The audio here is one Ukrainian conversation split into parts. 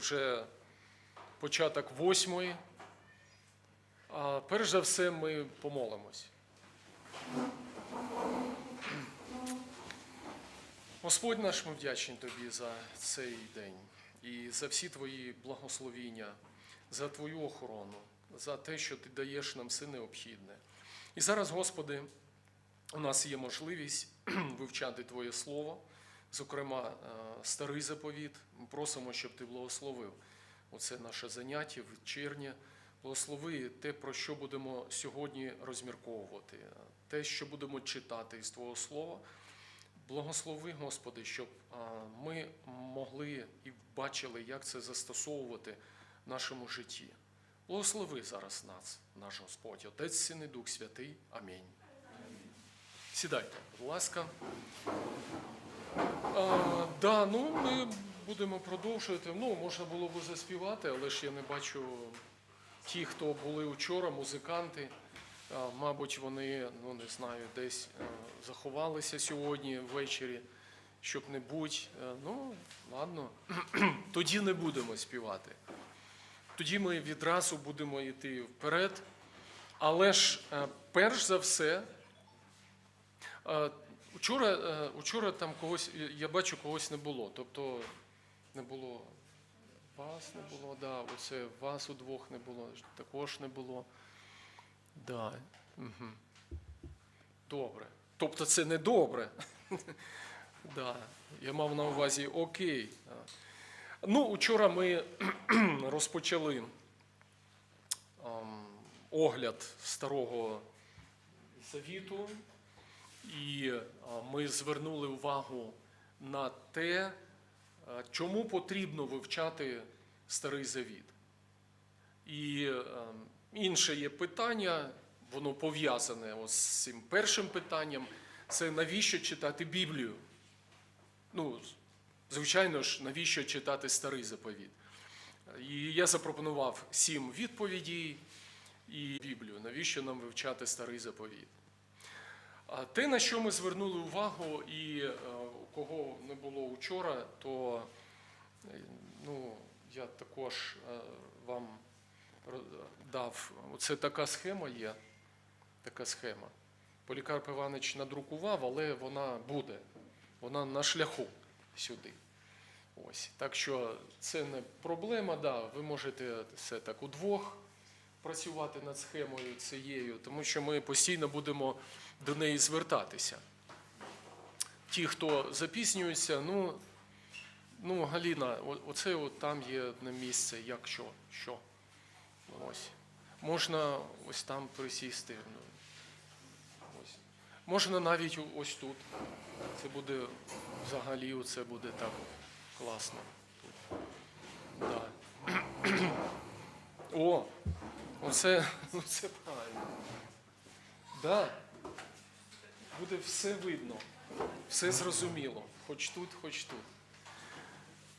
вже початок восьмої. А перш за все ми помолимось. Господь наш, ми вдячні Тобі за цей день і за всі Твої благословіння, за Твою охорону, за те, що Ти даєш нам все необхідне. І зараз, Господи, у нас є можливість вивчати Твоє Слово, зокрема, е, старий заповіт. Ми просимо, щоб Ти благословив оце наше заняття, вечірнє. Благослови те, про що будемо сьогодні розмірковувати, те, що будемо читати із Твого Слова. Благослови, Господи, щоб ми могли і бачили, як це застосовувати в нашому житті. Благослови зараз нас, наш Господь, Отець, Син і Дух Святий. Амінь. Сідайте, будь ласка. Да, ну ми будемо продовжувати. Ну, можна було б заспівати, але ж я не бачу ті, хто були вчора, музиканти. Мабуть, вони, ну не знаю, десь заховалися сьогодні ввечері, щоб не. Е, Ну, ладно, тоді не будемо співати. Тоді ми відразу будемо йти вперед. Але ж, перш за все, Учора, е, учора там когось, я бачу, когось не було. Тобто не було вас не було, да, оце вас удвох не було, також не було. Да. Угу. Добре. Тобто це не добре. да. Я мав на увазі окей. Ну, учора ми розпочали огляд старого завіту. І ми звернули увагу на те, чому потрібно вивчати Старий Завіт. І е, інше є питання, воно пов'язане з цим першим питанням це навіщо читати Біблію? Ну, звичайно ж, навіщо читати старий заповіт? І я запропонував сім відповідей і Біблію. Навіщо нам вивчати старий заповіт? Те, на що ми звернули увагу, і е, кого не було вчора, то е, ну, я також е, вам дав. Оце така схема є. Така схема. Полікарп Іванович надрукував, але вона буде. Вона на шляху сюди. Ось. Так що це не проблема, да, ви можете це так удвох працювати над схемою цією, тому що ми постійно будемо до неї звертатися. Ті, хто запізнюється, ну, ну Галіна, оце от там є одне місце, як що, що. Ось. Можна ось там присісти. ну, Ось. Можна навіть ось тут. Це буде взагалі це буде так класно. Тут. Да. О, оце, оце правильно. Да. Буде все видно, все зрозуміло, хоч тут, хоч тут.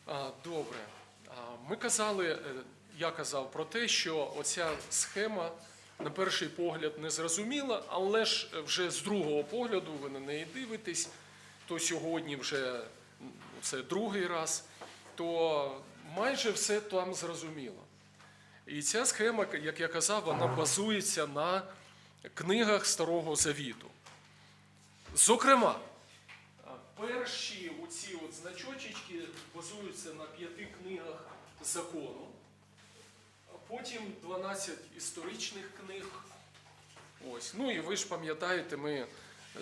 А, добре. А, ми казали, е, я казав про те, що оця схема на перший погляд не зрозуміла, але ж вже з другого погляду ви на неї дивитесь, то сьогодні вже це другий раз, то майже все там зрозуміло. І ця схема, як я казав, вона базується на книгах Старого Завіту. Зокрема, перші оці от значочечки базуються на п'яти книгах закону, а потім 12 історичних книг. Ось. Ну і ви ж пам'ятаєте, ми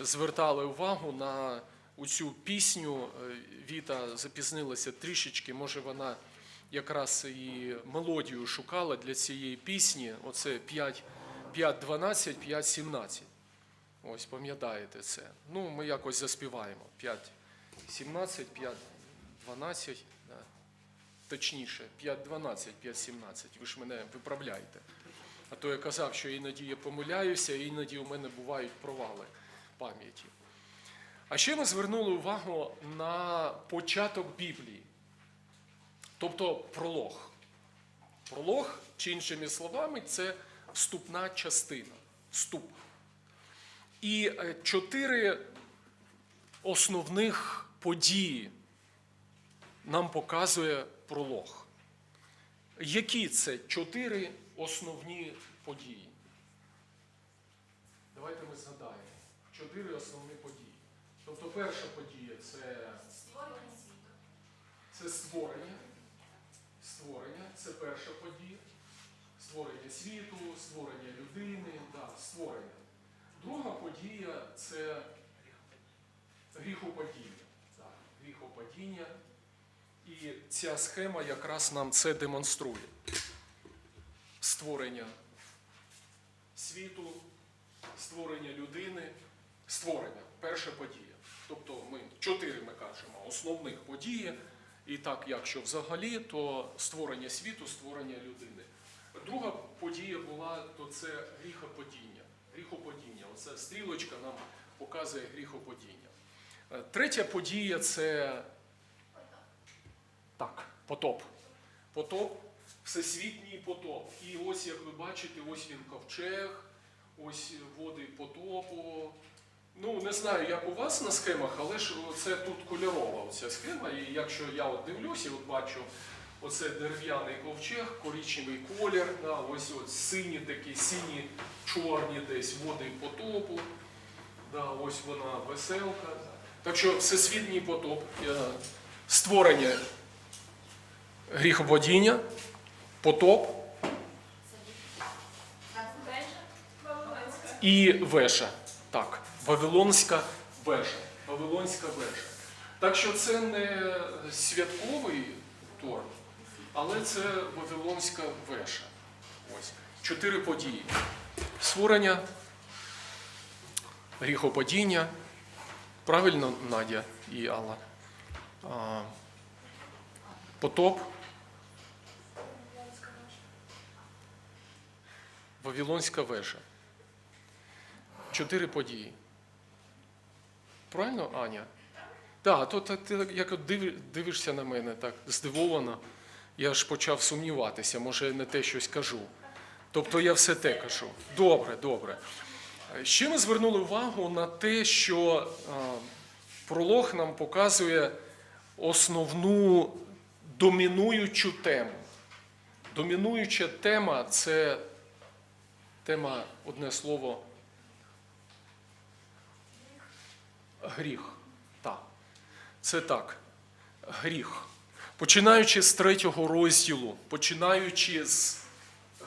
звертали увагу на цю пісню. Е, Віта запізнилася трішечки, може вона якраз і мелодію шукала для цієї пісні. Оце 5, 5.12, 5.17. Ось, пам'ятаєте це. Ну, ми якось заспіваємо. 5, 17, 5, 12, да. точніше, 5, 12, 5, 17. Ви ж мене виправляєте. А то я казав, що іноді я помиляюся, іноді у мене бувають провали пам'яті. А ще ми звернули увагу на початок Біблії, тобто пролог. Пролог, чи іншими словами, це вступна частина. Вступ. І е, чотири основних події нам показує пролог. Які це чотири основні події? Давайте ми згадаємо. Чотири основні події. Тобто перша подія це, Створення світу. це створення. Це перша подія. Створення світу, створення людини, да, створення. Друга подія це гріхопадіння. Так, гріхопадіння. І ця схема якраз нам це демонструє. Створення світу, створення людини, створення. Перша подія. Тобто ми чотири ми кажемо основних події. І так, якщо взагалі, то створення світу, створення людини. Друга подія була, то це гріхопадіння. Гріхопадіння. Оце стрілочка нам показує гріхопадіння. Е, Третя подія це так, потоп. Потоп, всесвітній потоп. І ось, як ви бачите, ось він ковчег, ось води потопу. Ну, не знаю, як у вас на схемах, але ж це тут кольорова оця схема. І якщо я от дивлюся, от бачу оце дерев'яний ковчег, коричневий колір, да, ось от сині такі, сині, чорні десь води потопу. Да, ось вона веселка. Так що всесвітній потоп, е, створення гріхопадіння, потоп і веша. Так, Вавилонська вежа. Вавилонська вежа. Так що це не святковий торт, але це Вавилонська вежа. Ось. Чотири події. Створення, гріхопадіння. Правильно, Надя і Алла. А, потоп. Вавилонська вежа. Чотири події. Правильно, Аня? Так, то, то ти як дивишся на мене так здивовано, я ж почав сумніватися, може не те щось кажу. Тобто я все те кажу. Добре, добре. Ще ми звернули увагу на те, що пролог нам показує основну домінуючу тему. Домінуюча тема це тема, одне слово, гріх. Так. Це так. Гріх. Починаючи з третього розділу, починаючи з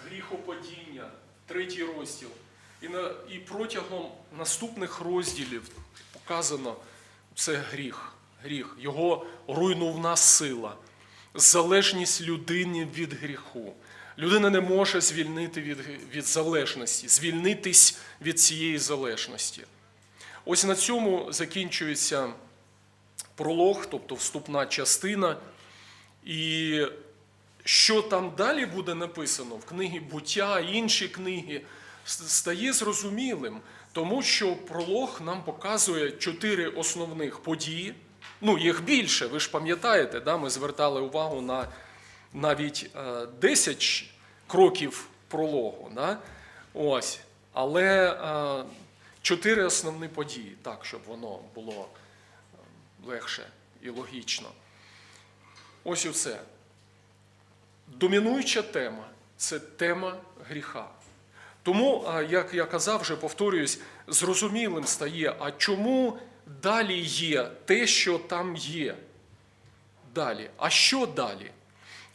гріхопадіння, третій розділ, і, на, і протягом наступних розділів показано це гріх. Гріх. Його руйнувна сила, залежність людини від гріху. Людина не може звільнити від, від залежності, звільнитись від цієї залежності. Ось на цьому закінчується пролог, тобто вступна частина. І що там далі буде написано в книгі буття, інші книги, стає зрозумілим, тому що пролог нам показує чотири основних події. Ну, їх більше, ви ж пам'ятаєте, да? ми звертали увагу на навіть е, 10 кроків прологу. Да? Ось. Але е, чотири основні події, так, щоб воно було е, легше і логічно. Ось і все. Домінуюча тема це тема гріха. Тому, як я казав, вже повторююсь, зрозумілим стає, а чому далі є те, що там є. Далі. А що далі?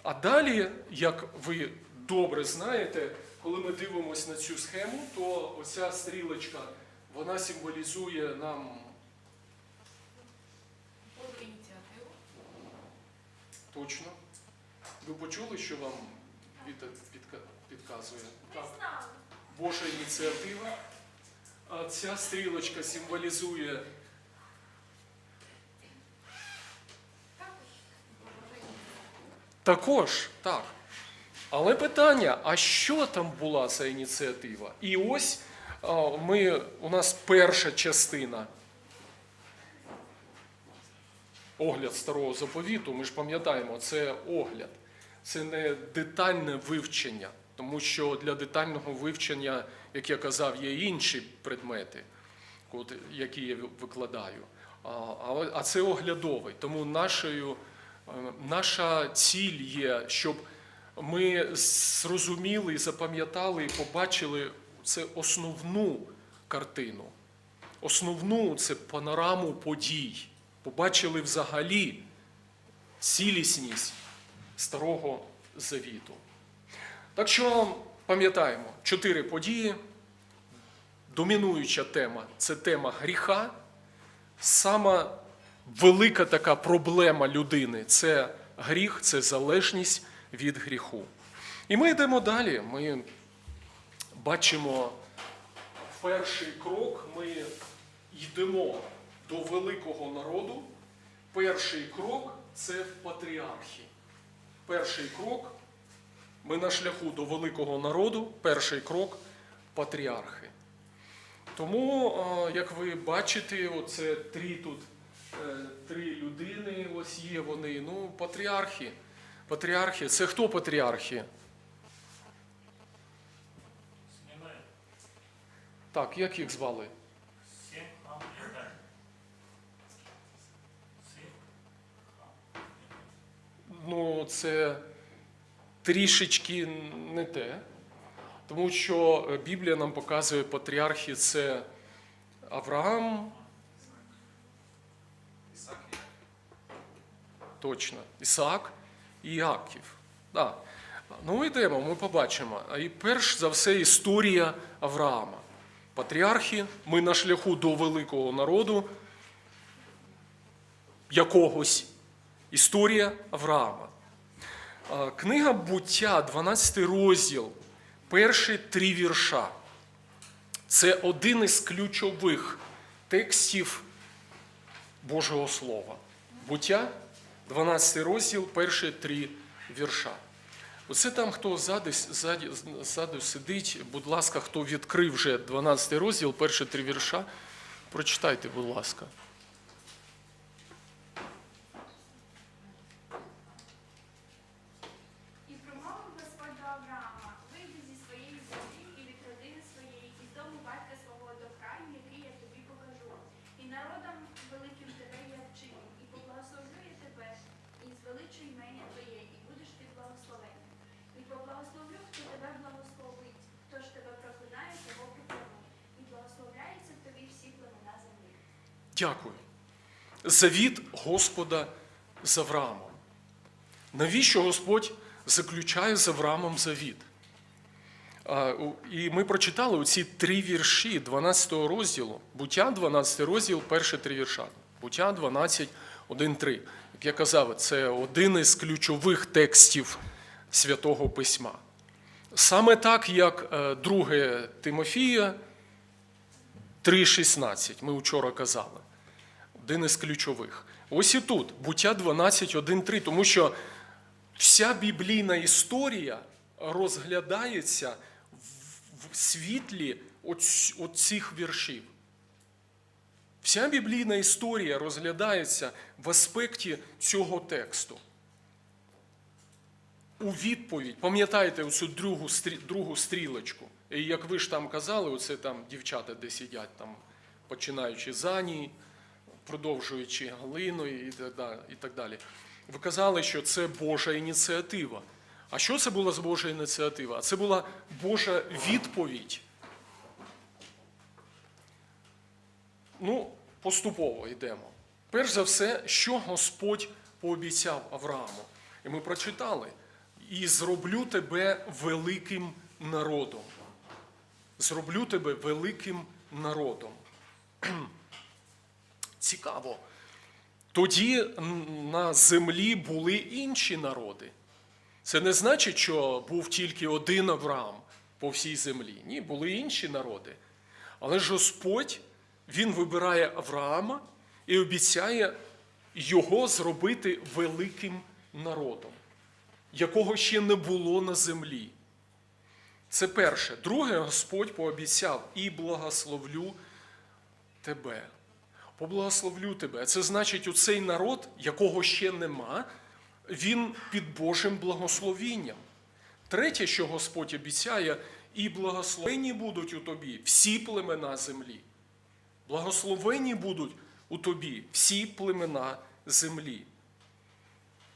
А далі, як ви добре знаєте, коли ми дивимося на цю схему, то оця стрілочка вона символізує нам Божу ініціативу. точно. Ви почули, що вам підка- підказує? Так. Божа ініціатива. А ця стрілочка символізує також, так. Але питання: а що там була ця ініціатива? І ось ми, у нас перша частина. Огляд старого заповіту, ми ж пам'ятаємо, це огляд, це не детальне вивчення, тому що для детального вивчення, як я казав, є інші предмети, які я викладаю. А, це оглядовий. Тому нашою, е, наша ціль є, щоб ми зрозуміли, запам'ятали і побачили це основну картину. Основну це панораму подій. Побачили взагалі цілісність Старого Завіту. Так що пам'ятаємо, чотири події. Домінуюча тема це тема гріха. Сама велика така проблема людини це гріх, це залежність від гріху. І ми йдемо далі. Ми бачимо перший крок, ми йдемо до великого народу. Перший крок це патріархи. Перший крок ми на шляху до великого народу, перший крок патріархи. Тому, е, як ви бачите, оце три тут е, три людини, ось є вони. Ну, патріархи. Патріархи. Це хто патріархи? Так, як їх звали? Ну, це трішечки не те. Тому що Біблія нам показує патріархи це Авраам. Точно. Ісаак і Іаків. Да. Ну, йдемо, ми побачимо. І перш за все історія Авраама. Патріархи, ми на шляху до великого народу якогось. Історія Авраама. Книга буття, 12 розділ, перші три вірша. Це один із ключових текстів Божого Слова. Буття, 12 розділ, перші три вірша. Оце там, хто ззаду, ззаду, сидить, будь ласка, хто відкрив вже 12 розділ, перші три вірша, прочитайте, будь ласка. І промовив Господь до Авраама, вийди зі своєї землі і від родини своєї, і з дому батька свого до краю, який я тобі покажу. І народом великим тебе я вчиню, і поблагословлю я тебе, і звеличу імення твоє, і будеш ти благословений. І поблагословлю, хто тебе благословить, хто ж тебе проклинає, того прокляну. І благословляються в тобі всі племена землі. Дякую. Завіт Господа з Авраамом. Навіщо Господь заключає з Авраамом завіт? І ми прочитали оці три вірші 12 розділу. Буття 12 розділ, перші три вірша. Буття 12, 1, 3. Як я казав, це один із ключових текстів Святого Письма. Саме так, як е, друге Тимофія 3,16, ми вчора казали один із ключових. Ось і тут, буття 12.1.3, тому що вся біблійна історія розглядається в- світлі оцих віршів. Вся біблійна історія розглядається в аспекті цього тексту. У відповідь, пам'ятаєте оцю другу стрілочку. І як ви ж там казали, оце там дівчата, де сидять, там, починаючи з Анії, продовжуючи Галиною і так далі. Ви казали, що це Божа ініціатива. А що це була за Божа ініціатива? Це була Божа відповідь. Ну, поступово йдемо. Перш за все, що Господь пообіцяв Аврааму. І ми прочитали: і зроблю тебе великим народом. Зроблю тебе великим народом. Цікаво. Тоді на землі були інші народи. Це не значить, що був тільки один Авраам по всій землі. Ні, були інші народи. Але ж Господь, Він вибирає Авраама і обіцяє його зробити великим народом, якого ще не було на землі. Це перше. Друге, Господь пообіцяв і благословлю тебе. Поблагословлю тебе. Це значить, у цей народ, якого ще нема, він під Божим благословінням. Третє, що Господь обіцяє, і благословені будуть у тобі всі племена землі. Благословені будуть у тобі всі племена землі.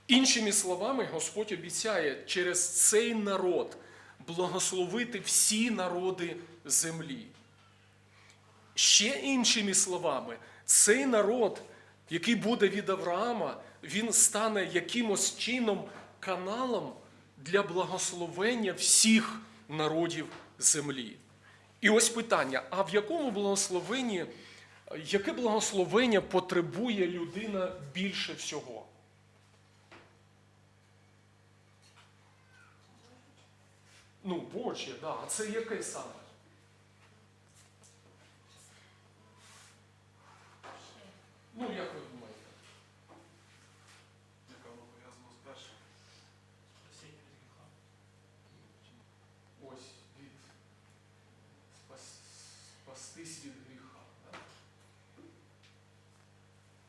Іншими словами, Господь обіцяє через цей народ благословити всі народи землі. Ще іншими словами, цей народ, який буде від Авраама, він стане якимось чином каналом для благословення всіх народів землі. І ось питання: а в якому благословенні, яке благословення потребує людина більше всього? Ну, Божє, да. А це яке саме? Ну, як думаєте? яка воно пов'язана з першим. Спасение від гріха. Ось від спас, спастись від гріха. Да?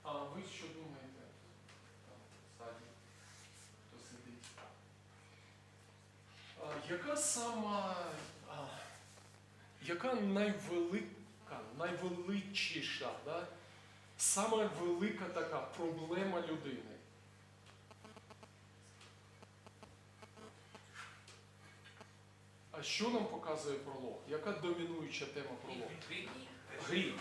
А ви що думаєте? Там, ззаді, хто сидить? А, яка сама, а, яка найвелика, найвеличіша, да? сама велика така проблема людини? А що нам показує пролог? Яка домінуюча тема пролог? Гріх.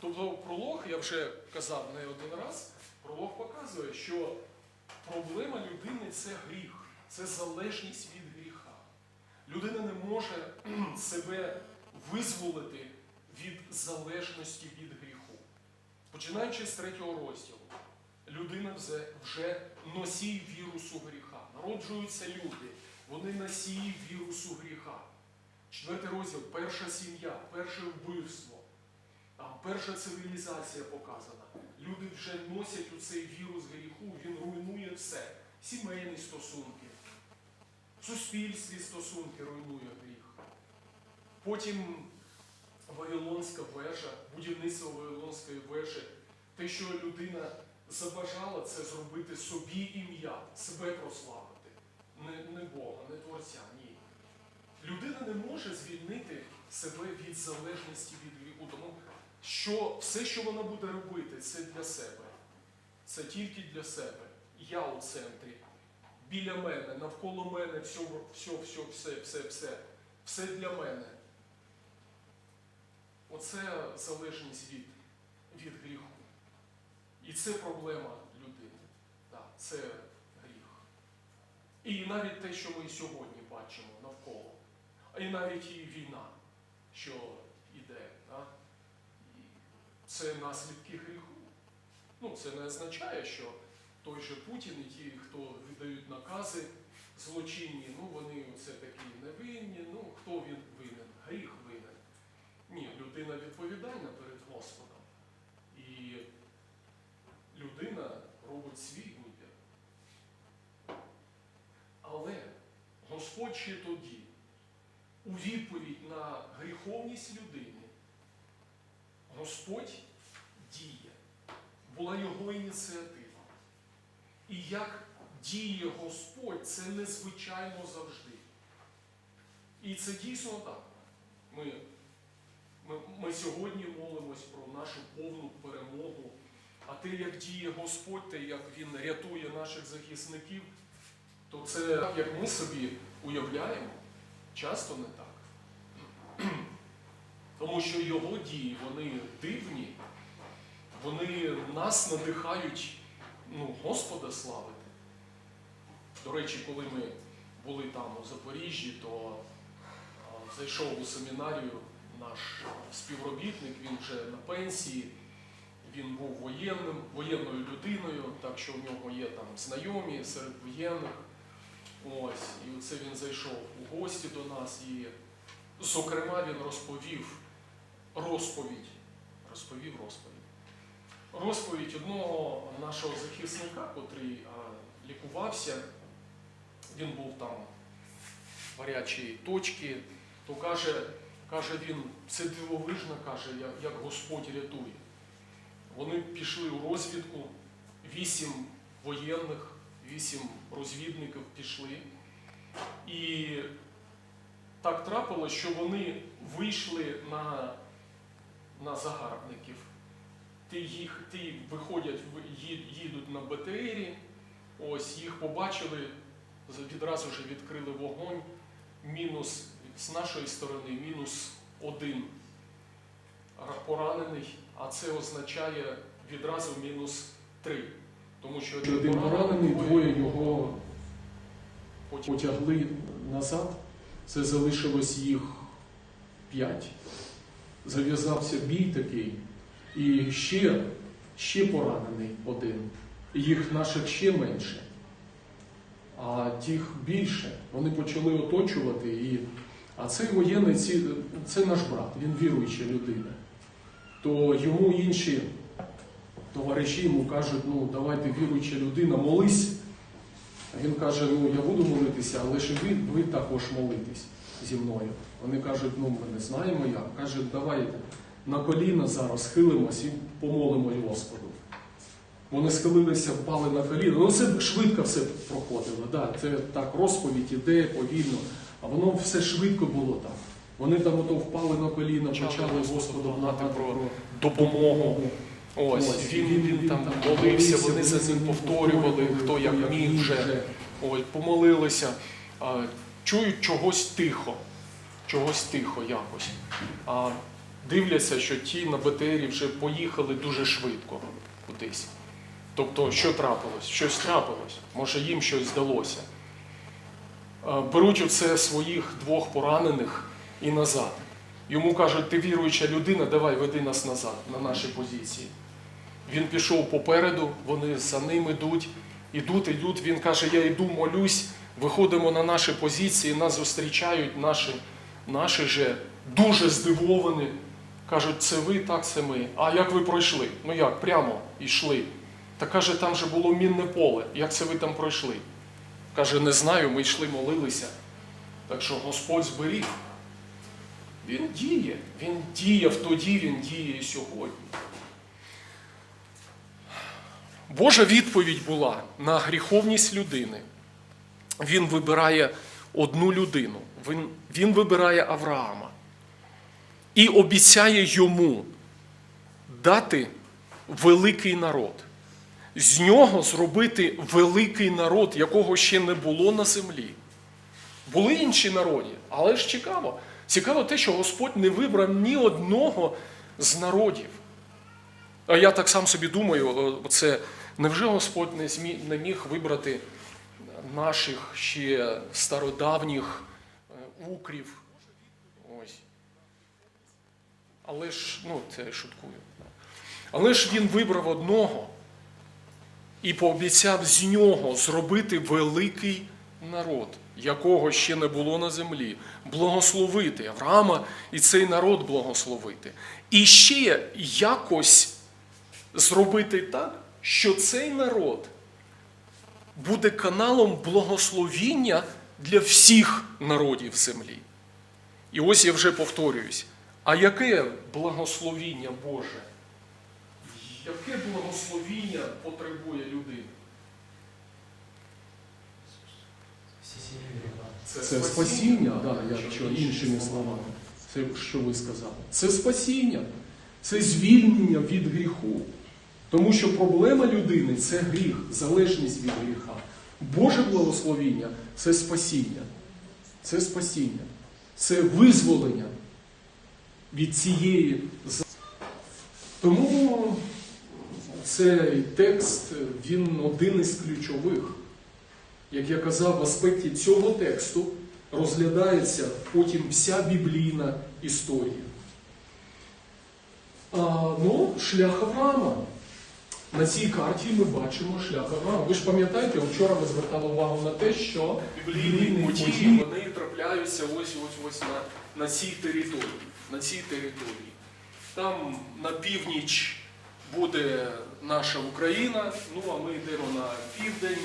Тобто пролог, я вже казав не один раз, пролог показує, що проблема людини це гріх, це залежність від гріха. Людина не може себе визволити від залежності від гріху. Починаючи з третього розділу, людина вже, носій вірусу гріха. Народжуються люди, вони носії вірусу гріха. Четвертий розділ перша сім'я, перше вбивство. Перша цивілізація показана. Люди вже носять у цей вірус гріху, він руйнує все. Сімейні стосунки, в суспільстві стосунки руйнує гріх. Потім Вавилонська вежа, будівництво Вавилонської вежі, те, що людина забажала це зробити собі ім'я, себе прославити. Не, не Бога, не Творця, ні. Людина не може звільнити себе від залежності від гріху. Тому що все, що вона буде робити, це для себе. Це тільки для себе. Я у центрі. Біля мене, навколо мене, все, все, все, все, все, все. Все для мене. Оце залежність від, від гріху. І це проблема людини. Так, це гріх. І навіть те, що ми сьогодні бачимо навколо, і навіть і війна, що йде? І це наслідки гріху. Ну, це не означає, що той же Путін і ті, хто видають накази злочинні, ну вони це такі невинні, ну хто він винен? Гріх винен. Ні, людина відповідальна перед Господом. І людина робить свій вибір. Але Господь ще тоді, у відповідь на гріховність людини, Господь діє. Була його ініціатива. І як діє Господь, це незвичайно завжди. І це дійсно так. Ми, ми, ми сьогодні молимось про нашу повну перемогу. А те, як діє Господь, те, як Він рятує наших захисників, то це так, як ми собі уявляємо, часто не так. Тому що його дії, вони дивні, вони нас надихають ну, Господа славити. До речі, коли ми були там у Запоріжжі, то а, зайшов у семінарію наш співробітник, він вже на пенсії, він був воєнним, воєнною людиною, так що в нього є там знайомі серед воєнних. Ось, і оце він зайшов у гості до нас і, зокрема, він розповів розповідь. Розповів розповідь. Розповідь одного нашого захисника, котрий лікувався, він був там в гарячій точці, то каже, каже він, це дивовижно, каже, як, Господь рятує. Вони пішли у розвідку, вісім воєнних, вісім розвідників пішли. І так трапилось, що вони вийшли на, на загарбників. Ті, їх, ті виходять, їдуть на БТРі, Ось їх побачили, відразу ж відкрили вогонь. Мінус з нашої сторони мінус один поранений, а це означає відразу мінус три. Тому що один поранений, двоє його потягли назад. Це залишилось їх п'ять. Зав'язався бій такий. І ще, ще поранений один. Їх наших ще менше. А тих більше. Вони почали оточувати. І... А цей воєнний це наш брат, він віруюча людина. То йому інші товариші йому кажуть, ну давайте віруюча людина, молись. А він каже, ну я буду молитися, але ж ви, ви також молитесь зі мною. Вони кажуть, ну ми не знаємо як. Каже, давайте на коліна зараз схилимось і помолимо Господу. Вони схилилися, впали на коліна. Ну це швидко все проходило. Да, це так, розповідь іде повільно, а воно все швидко було так. Вони там ото впали на коліна, Почали Господу благати про допомогу. Ось, Ось, він, він там молився, вони за ним повторювали, хто як міг вже. Ой, помолилися. Чують чогось тихо, чогось тихо якось. А дивляться, що ті на БТРі вже поїхали дуже швидко кудись. Тобто, що трапилось? Щось трапилось. Може їм щось здалося. Беруть оце своїх двох поранених і назад. Йому кажуть, ти віруюча людина, давай веди нас назад, на наші позиції. Він пішов попереду, вони за ним ідуть, ідуть, ідуть. Він каже, я йду, молюсь, виходимо на наші позиції, нас зустрічають наші, наші же дуже здивовані. Кажуть, це ви, так, це ми. А як ви пройшли? Ну як, прямо йшли. Та каже, там же було мінне поле. Як це ви там пройшли? Каже, не знаю, ми йшли, молилися. Так що Господь зберіг. Він діє. Він діяв тоді, він діє і сьогодні. Божа відповідь була на гріховність людини. Він вибирає одну людину. Він, він вибирає Авраама і обіцяє йому дати великий народ. З нього зробити великий народ, якого ще не було на землі. Були інші народи, але ж цікаво. Цікаво те, що Господь не вибрав ні одного з народів. А я так сам собі думаю, це невже Господь не, змі, не міг вибрати наших ще стародавніх е, укрів? Ось. Але ж, ну, це я шуткую. Але ж він вибрав одного і пообіцяв з нього зробити великий народ, якого ще не було на землі, благословити Авраама і цей народ благословити. І ще якось зробити так, що цей народ буде каналом благословіння для всіх народів землі. І ось я вже повторююсь. А яке благословіння Боже? Яке благословіння потребує людина? Це спасіння, да, якщо іншими словами, це що ви сказали. Це спасіння, це звільнення від гріху. Тому що проблема людини це гріх, залежність від гріха. Боже благословіння це спасіння. Це спасіння, це визволення від цієї. Тому цей текст він один із ключових. Як я казав, в аспекті цього тексту розглядається потім вся біблійна історія. А, ну, шлях Авраама. На цій карті ми бачимо шлях Авраама. Ви ж пам'ятаєте, вчора ми звертали увагу на те, що біблійні події вони трапляються ось ось ось на, на цій території. На цій території. Там на північ буде наша Україна, ну а ми йдемо на південь.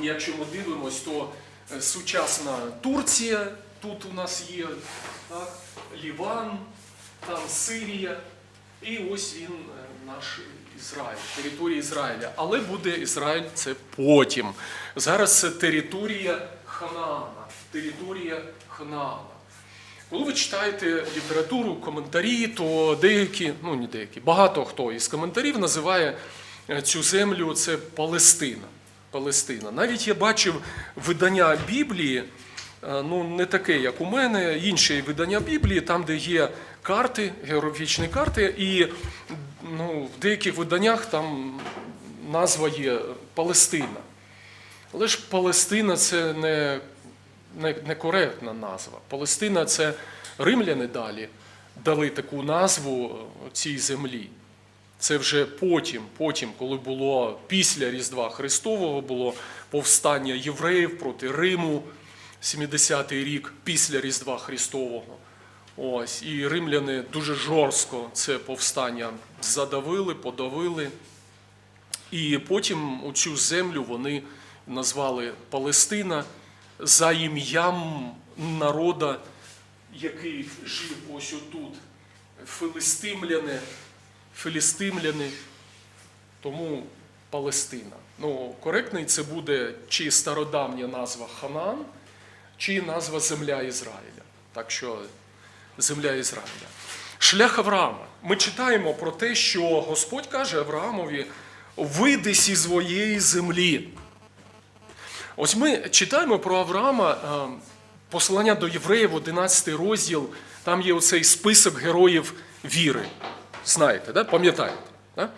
Якщо ми дивимось, то е, сучасна Турція тут у нас є, так, Ліван, там Сирія, і ось він е, наш Ізраїль, територія Ізраїля. Але буде Ізраїль це потім. Зараз це територія Ханаана, територія Ханаана. Коли ви читаєте літературу, коментарі, то деякі, ну не деякі, багато хто із коментарів називає е, цю землю це Палестина. Палестина. Навіть я бачив видання Біблії, е, ну не таке, як у мене, інші видання Біблії, там, де є карти, географічні карти, і ну, в деяких виданнях там назва є Палестина. Але ж Палестина це не, не, не назва. Палестина це римляни далі дали таку назву цій землі. Це вже потім, потім, коли було після Різдва Христового, було повстання євреїв проти Риму, 70-й рік після Різдва Христового. Ось, і римляни дуже жорстко це повстання задавили, подавили. І потім цю землю вони назвали Палестина за ім'ям народа, який жив ось отут. Филистимляни, філістимляни, тому Палестина. Ну, коректний це буде чи стародавня назва Ханаан, чи назва земля Ізраїля. Так що земля Ізраїля. Шлях Авраама. Ми читаємо про те, що Господь каже Авраамові: вийди зі своєї землі. Ось ми читаємо про Авраама, е, послання до євреїв, 11 розділ, там є оцей список героїв віри. Знаєте, да? пам'ятаєте? Да?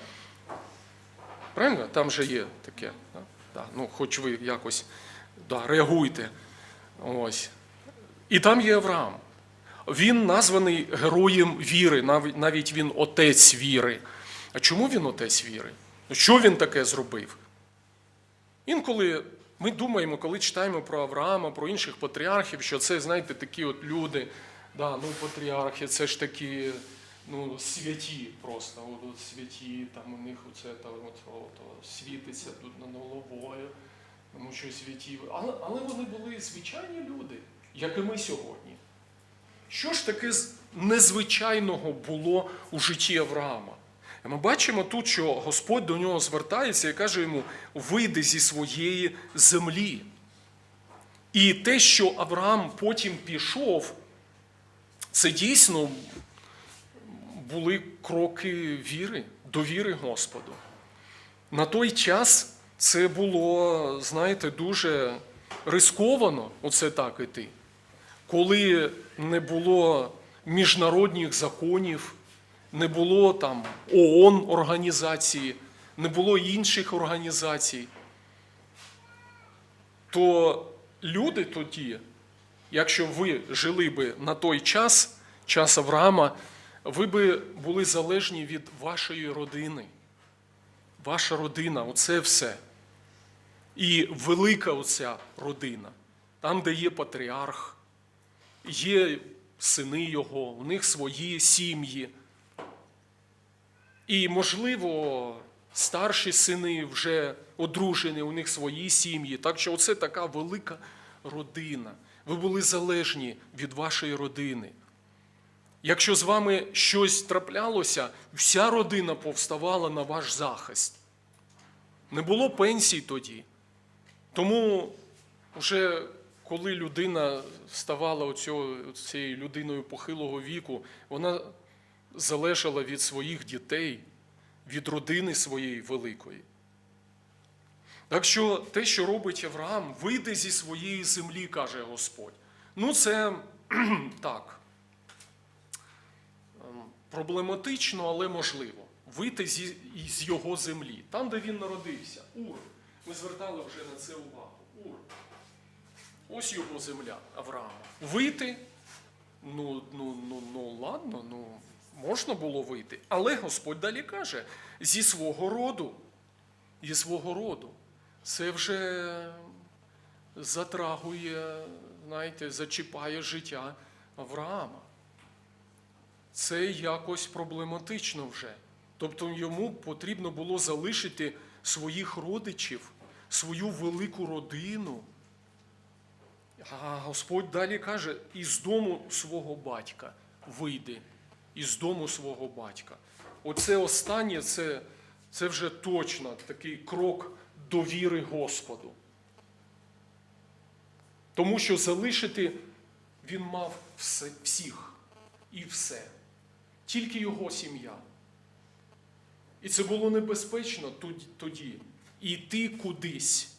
Правильно? Там же є таке. Да? Да. Ну, хоч ви якось да, реагуйте. Ось. І там є Авраам. Він названий героєм віри, навіть він отець віри. А чому він отець віри? Ну, Що він таке зробив? Інколи ми думаємо, коли читаємо про Авраама, про інших патріархів, що це, знаєте, такі от люди, да, ну патріархи, це ж такі ну, святі просто. От, от святі, там у них оце та, от, от, світиться тут над головою, тому що святі. Але, але вони були звичайні люди, як і ми сьогодні. Що ж таке незвичайного було у житті Авраама? Ми бачимо тут, що Господь до нього звертається і каже йому: вийди зі своєї землі. І те, що Авраам потім пішов, це дійсно були кроки віри, довіри Господу. На той час це було, знаєте, дуже рисковано оце так іти коли не було міжнародних законів, не було там ООН організації, не було інших організацій, то люди тоді, якщо ви жили би на той час, час Авраама, ви би були залежні від вашої родини. Ваша родина оце все. І велика оця родина, там, де є патріарх, є сини його, у них свої сім'ї. І, можливо, старші сини вже одружені, у них свої сім'ї. Так що оце така велика родина. Ви були залежні від вашої родини. Якщо з вами щось траплялося, вся родина повставала на ваш захист. Не було пенсій тоді. Тому вже коли людина ставала цією людиною похилого віку, вона залежала від своїх дітей, від родини своєї великої. Так що те, що робить Авраам, вийде зі своєї землі, каже Господь. Ну, це так. ем, Проблематично, але можливо. Вийти зі, з його землі, там, де він народився. Ур. Ми звертали вже на це увагу. Ур. Ось його земля Авраама. Вийти, ну, ну, ну, ну ладно, ну, можна було вийти. Але Господь далі каже: зі свого роду, зі свого роду. Це вже затрагує, знаєте, зачіпає життя Авраама. Це якось проблематично вже. Тобто йому потрібно було залишити своїх родичів, свою велику родину. А Господь далі каже, із дому свого батька вийди, із дому свого батька. Оце останнє, це, це вже точно такий крок довіри Господу. Тому що залишити він мав все, всіх і все, тільки його сім'я. І це було небезпечно тоді, тоді йти кудись